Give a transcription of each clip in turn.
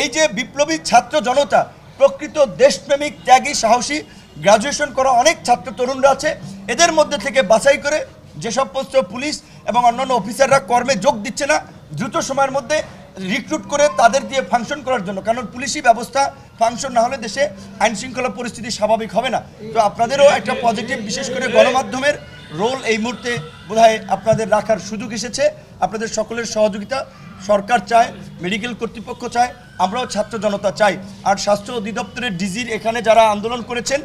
এই যে বিপ্লবী ছাত্র জনতা, প্রকৃত দেশপ্রেমিক, ত্যাগী, সাহসী গ্রাজুয়েশন করা অনেক ছাত্র তরুণরা আছে, এদের মধ্যে থেকে বাছাই করে যেসব পোস্ট পুলিশ এবং অন্যান্য অফিসাররা কর্মে যোগ দিচ্ছে না, দ্রুত সময়ের মধ্যে রিক্রুট করে তাদের দিয়ে ফাংশন করার জন্য। কারণ পুলিশি ব্যবস্থা ফাংশন না হলে দেশে আইন শৃঙ্খলা পরিস্থিতি স্বাভাবিক হবে না। তো আপনাদেরও একটা পজিটিভ বিশেষ করে গণমাধ্যমের রোল এই মুহূর্তে বোধহয় আপনাদের রাখার সুযোগ এসেছে। আপনাদের সকলের সহযোগিতা সরকার চায়, মেডিকেল কর্তৃপক্ষ চায়, আমরাও ছাত্র জনতা চাই। আর স্বাস্থ্য অধিদপ্তরের ডিজির এখানে যারা আন্দোলন করেছেন,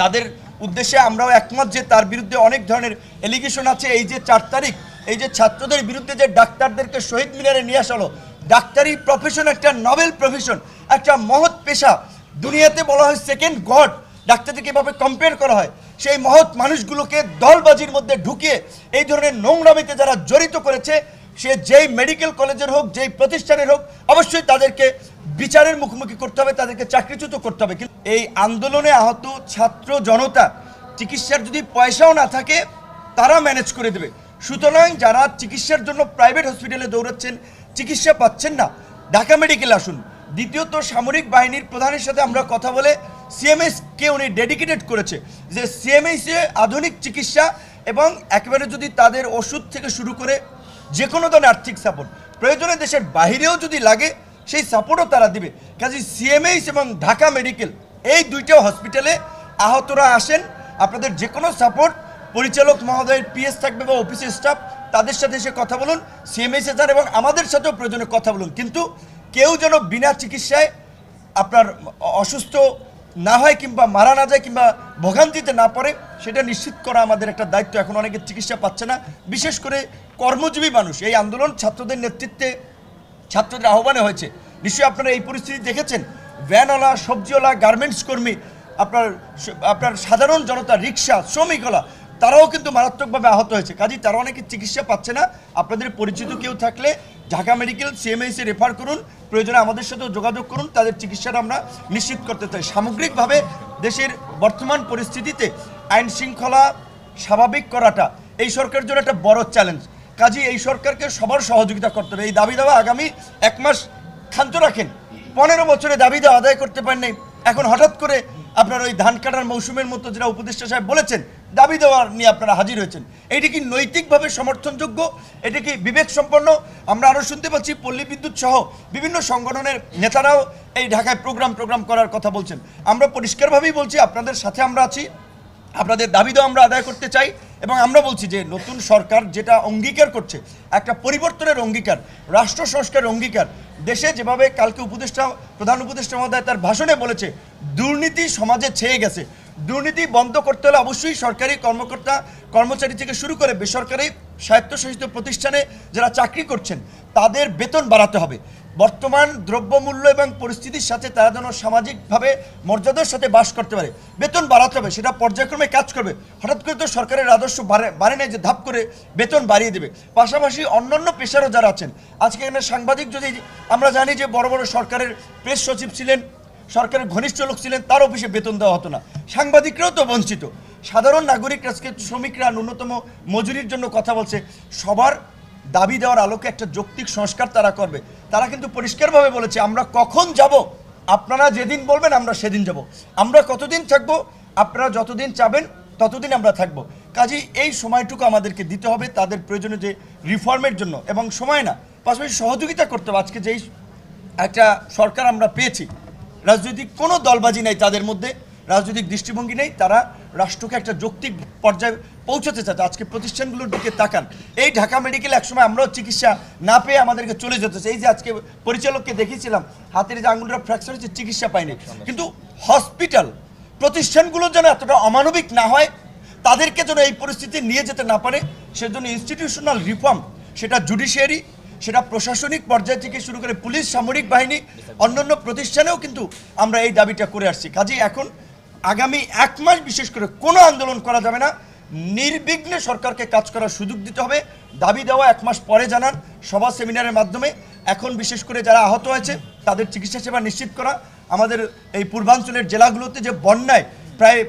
তাদের উদ্দেশ্যে আমরাও একমত যে তার বিরুদ্ধে অনেক ধরনের এলিগেশন আছে। এই যে চার তারিখ, এই যে ছাত্রদের বিরুদ্ধে যে ডাক্তারদেরকে শহীদ মিনারে নিয়ে আসা হলো, ডাক্তারি প্রফেশন একটা নভেল প্রফেশন একটা মহৎ পেশা। দুনিয়াতে বলা হয় সেকেন্ড গড ডাক্তারদেরকে এভাবে কম্পেয়ার করা হয়। সেই মহৎ মানুষগুলোকে দলবাজির মধ্যে ঢুকিয়ে এই ধরনের নোংরামিতে যারা জড়িত করেছে, সে যেই মেডিকেল কলেজের হোক, যেই প্রতিষ্ঠানের হোক, অবশ্যই তাদেরকে বিচারের মুখোমুখি করতে হবে, তাদেরকে চাকরিচ্যুত করতে হবে। কিন্তু এই আন্দোলনে আহত ছাত্র জনতা, চিকিৎসার যদি পয়সাও না থাকে, তারা ম্যানেজ করে দেবে। সুতরাং যারা চিকিৎসার জন্য প্রাইভেট হসপিটালে দৌড়াচ্ছেন, চিকিৎসা পাচ্ছেন না, ঢাকা মেডিকেল আসুন। দ্বিতীয়ত সামরিক বাহিনীর প্রধানের সাথে আমরা কথা বলে সিএমএস কে উনি ডেডিকেটেড করেছে যে সিএমএস আধুনিক চিকিৎসা এবং একেবারে যদি তাদের ওষুধ থেকে শুরু করে যে কোনো ধরনের আর্থিক সাপোর্ট প্রয়োজনে দেশের বাইরেও যদি লাগে, সেই সাপোর্টও তারা দিবে। কাজে সিএমএইচ এবং ঢাকা মেডিকেল এই দুইটা হসপিটালে আহতরা আসেন। আপনাদের যে কোনো সাপোর্ট পরিচালক মহোদয়ের পিএস থাকবে বা অফিসের স্টাফ তাদের সাথে এসে কথা বলুন সিএমএইচে যান এবং আমাদের সাথেও প্রয়োজনে কথা বলুন। কিন্তু কেউ যেন বিনা চিকিৎসায় আপনার অসুস্থ না হয় কিংবা মারা না যায় কিংবা ভোগান্তিতে না পড়ে, সেটা নিশ্চিত করা আমাদের একটা দায়িত্ব। এখন অনেকে চিকিৎসা পাচ্ছে না। বিশেষ করে কর্মজীবী মানুষ, এই আন্দোলন ছাত্রদের নেতৃত্বে ছাত্রদের আহ্বানে হয়েছে। নিশ্চয়ই আপনারা এই পরিস্থিতি দেখেছেন। ভ্যানওয়ালা, সবজিওয়ালা, গার্মেন্টস কর্মী, আপনার আপনার সাধারণ জনতা, রিক্সা, শ্রমিকওয়ালা তারাও কিন্তু মারাত্মকভাবে আহত হয়েছে। কাজেই তারা অনেকে চিকিৎসা পাচ্ছে না। আপনাদের পরিচিত কেউ থাকলে ঢাকা মেডিকেল সিএমএইসে রেফার করুন। প্রয়োজনে আমাদের সাথেও যোগাযোগ করুন। তাদের চিকিৎসাটা আমরা নিশ্চিত করতে চাই। সামগ্রিকভাবে দেশের বর্তমান পরিস্থিতিতে আইন শৃঙ্খলা স্বাভাবিক করাটা এই সরকারের জন্য একটা বড় চ্যালেঞ্জ কাজে এই সরকারকে সবার সহযোগিতা করতে হবে। এই দাবি দেওয়া আগামী এক মাস ক্ষান্ত রাখেন। পনেরো বছরে দাবি দেওয়া আদায় করতে পারেন এখন হঠাৎ করে আপনার ওই ধান কাটার মৌসুমের মতো যেটা উপদেষ্টা সাহেব বলেছেন দাবি দেওয়ার নিয়ে আপনারা হাজির হয়েছেন। এটি কি নৈতিকভাবে সমর্থনযোগ্য? এটি কি বিবেক সম্পন্ন আমরা আরও শুনতে পাচ্ছি, পল্লী বিদ্যুৎ সহ বিভিন্ন সংগঠনের নেতারাও এই ঢাকায় প্রোগ্রাম প্রোগ্রাম করার কথা বলছেন। আমরা পরিষ্কারভাবেই বলছি, আপনাদের সাথে আমরা আছি। আপনাদের দাবি দেওয়া আমরা আদায় করতে চাই। এবং আমরা বলছি যে নতুন সরকার যেটা অঙ্গীকার করছে, একটা পরিবর্তনের অঙ্গীকার, রাষ্ট্র সংস্কারের অঙ্গীকার, দেশে যেভাবে কালকে উপদেষ্টা, প্রধান উপদেষ্টা মহোদয় তার ভাষণে বলেছে, দুর্নীতি সমাজে ছেয়ে গেছে। দুর্নীতি বন্ধ করতে হলে অবশ্যই সরকারি কর্মকর্তা, কর্মচারী থেকে শুরু করে বেসরকারি স্বায়ত্তশাসিত প্রতিষ্ঠানে যারা চাকরি করছেন, তাদের বেতন বাড়াতে হবে। বর্তমান দ্রব্যমূল্য এবং পরিস্থিতির সাথে তারা যেন সামাজিকভাবে মর্যাদার সাথে বাস করতে পারে। বেতন বাড়াতে হবে, সেটা পর্যায়ক্রমে কাজ করবে। হঠাৎ করে তো সরকারের আদর্শ বাড়ে বাড়ে যে ধাপ করে বেতন বাড়িয়ে দেবে। পাশাপাশি অন্যান্য পেশারও যারা আছেন, আজকে এখানে সাংবাদিক যদি আমরা জানি যে বড় বড় সরকারের প্রেস সচিব ছিলেন, সরকারের ঘনিষ্ঠ লোক ছিলেন, তার অফিসে বেতন দেওয়া হতো না। সাংবাদিকরাও তো বঞ্চিত। সাধারণ নাগরিক আজকে শ্রমিকরা ন্যূনতম মজুরির জন্য কথা বলছে। সবার দাবি দেওয়ার আলোকে একটা যৌক্তিক সংস্কার তারা করবে। তারা কিন্তু পরিষ্কারভাবে বলেছে, আমরা কখন যাব? আপনারা যেদিন বলবেন, আমরা সেদিন যাব। আমরা কতদিন থাকব? আপনারা যতদিন চাবেন, ততদিন আমরা থাকব। কাজেই এই সময়টুকু আমাদেরকে দিতে হবে তাদের প্রয়োজনীয় যে রিফর্মের জন্য। এবং সময় না, পাশাপাশি সহযোগিতা করতে হবে। আজকে যেই একটা সরকার আমরা পেয়েছি, রাজনৈতিক কোনো দলবাজি নেই তাদের মধ্যে, রাজনৈতিক দৃষ্টিভঙ্গি নেই। তারা রাষ্ট্রকে একটা যৌক্তিক পর্যায়ে পৌঁছাতে চাচ্ছে আজকে প্রতিষ্ঠানগুলোর দিকে তাকান। এই ঢাকা মেডিকেল একসময় আমরাও চিকিৎসা না পেয়ে আমাদেরকে চলে যেতেছে এই যে আজকে পরিচালককে দেখিয়েছিলাম, হাতের যে আঙুলটা ফ্র্যাকচার হচ্ছে চিকিৎসা পায়নি। কিন্তু হসপিটাল প্রতিষ্ঠানগুলো যেন এতটা অমানবিক না হয়, তাদেরকে যেন এই পরিস্থিতি নিয়ে যেতে না পারে, সেজন্য ইনস্টিটিউশনাল রিফর্ম সেটা জুডিশিয়ারি সেটা প্রশাসনিক পর্যায় থেকে শুরু করে পুলিশ, সামরিক বাহিনী, অন্যান্য প্রতিষ্ঠানেও কিন্তু আমরা এই দাবিটা করে আসছি। কাজেই এখন আগামী এক মাস বিশেষ করে কোনো আন্দোলন করা যাবে না। নির্বিঘ্নে সরকারকে কাজ করার সুযোগ দিতে হবে। দাবি দেওয়া এক মাস পরে জানান সভা সেমিনারের মাধ্যমে। এখন বিশেষ করে যারা আহত হয়েছে, তাদের চিকিৎসা সেবা নিশ্চিত করা। আমাদের এই পূর্বাঞ্চলের জেলাগুলোতে যে বন্যায় প্রায়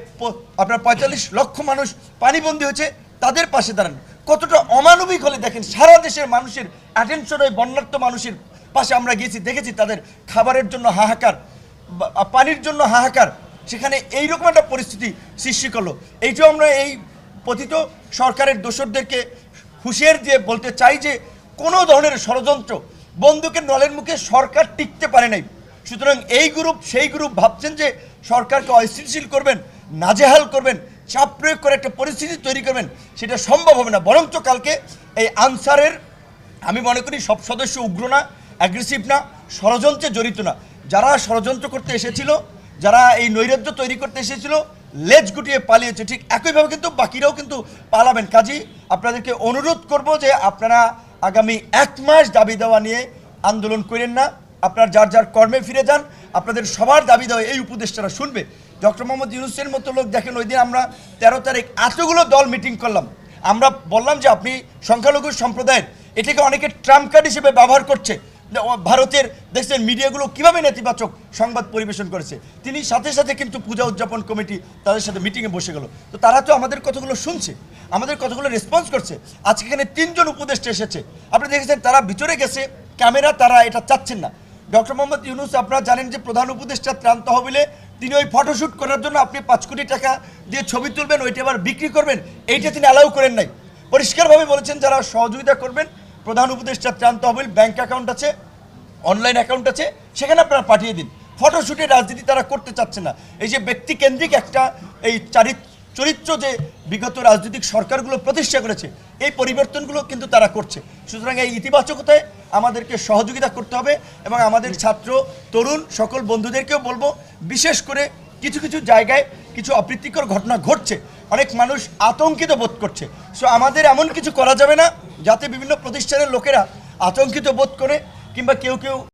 আপনার পঁয়তাল্লিশ লক্ষ মানুষ পানিবন্দী হয়েছে, তাদের পাশে দাঁড়ান। কতটা অমানবিক হলে দেখেন, সারা দেশের মানুষের অ্যাটেনশন ওই বন্যার্থ মানুষের পাশে আমরা গিয়েছি, দেখেছি তাদের খাবারের জন্য হাহাকার পানির জন্য হাহাকার। সেখানে এইরকম একটা পরিস্থিতি সৃষ্টি করল। এইটাও আমরা এই পতিত সরকারের দোষরদেরকে হুঁশিয়ার দিয়ে বলতে চাই যে, কোনো ধরনের ষড়যন্ত্র বন্দুকের নলের মুখে সরকার টিকতে পারে নাই। সুতরাং এই গ্রুপ সেই গ্রুপ ভাবছেন যে, সরকারকে অস্থিতিশীল করবেন, নাজেহাল করবেন, চাপ প্রয়োগ করে একটা পরিস্থিতি তৈরি করবেন, সেটা সম্ভব হবে না। বরঞ্চ কালকে এই আনসারের, আমি মনে করি সব সদস্য উগ্র না অ্যাগ্রেসিভ না, ষড়যন্ত্রে জড়িত না। যারা ষড়যন্ত্র করতে এসেছিল যারা এই নৈরাজ্য তৈরি করতে এসেছিল, লেজ গুটিয়ে পালিয়েছে। ঠিক একইভাবে কিন্তু বাকিরাও কিন্তু পালাবেন। কাজী, আপনাদেরকে অনুরোধ করব যে আপনারা আগামী এক মাস দাবি দেওয়া নিয়ে আন্দোলন করেন না। আপনার যার যার কর্মে ফিরে যান। আপনাদের সবার দাবি দেওয়া এই উপদেষ্টারা শুনবে। ডক্টর মোহাম্মদ ইউনুসের মতো লোক দেখেন, ওই দিন আমরা তেরো তারিখ এতগুলো দল মিটিং করলাম। আমরা বললাম যে আপনি সংখ্যালঘু সম্প্রদায়ের, এটাকে অনেকে ট্রাম্প কার্ড হিসেবে ব্যবহার করছে। ভারতের, দেখছেন, মিডিয়াগুলো কীভাবে নেতিবাচক সংবাদ পরিবেশন করেছে? তিনি সাথে সাথে কিন্তু পূজা উদযাপন কমিটি তাদের সাথে মিটিংয়ে বসে গেল। তো তারা তো আমাদের কথাগুলো শুনছে, আমাদের কথাগুলো রেসপন্স করছে। আজকে এখানে তিনজন উপদেষ্টা এসেছে। আপনি দেখেছেন, তারা ভিতরে গেছে, ক্যামেরা তারা এটা চাচ্ছেন না। ডক্টর মোহাম্মদ ইউনুস, আপনারা জানেন যে প্রধান উপদেষ্টা ত্রাণ তহবিলে তিনি ওই ফটোশ্যুট করার জন্য আপনি পাঁচ কোটি টাকা দিয়ে ছবি তুলবেন, ওইটা আবার বিক্রি করবেন, এইটা তিনি অ্যালাউ করেন নাই। পরিষ্কারভাবে বলেছেন, যারা সহযোগিতা করবেন প্রধান উপদেষ্টা ত্রাণ তহবিল, ব্যাংক অ্যাকাউন্ট আছে অনলাইন অ্যাকাউন্ট আছে, সেখানে আপনারা পাঠিয়ে দিন। ফটোশ্যুটে রাজনীতি তারা করতে চাচ্ছে না। এই যে ব্যক্তিকেন্দ্রিক একটা এই চারিত্র চরিত্র যে বিগত রাজনৈতিক সরকারগুলো প্রতিষ্ঠা করেছে, এই পরিবর্তনগুলো কিন্তু তারা করছে। সুতরাং এই ইতিবাচকতায় আমাদেরকে সহযোগিতা করতে হবে এবং আমাদের ছাত্র, তরুণ সকল বন্ধুদেরকেও বলব, বিশেষ করে কিছু কিছু জায়গায় কিছু অপ্রীতিকর ঘটনা ঘটছে। অনেক মানুষ আতঙ্কিত বোধ করছে। সো আমাদের এমন কিছু করা যাবে না। যাতে বিভিন্ন প্রতিষ্ঠানের লোকেরা আতঙ্কিত বোধ করে কিংবা কেউ কেউ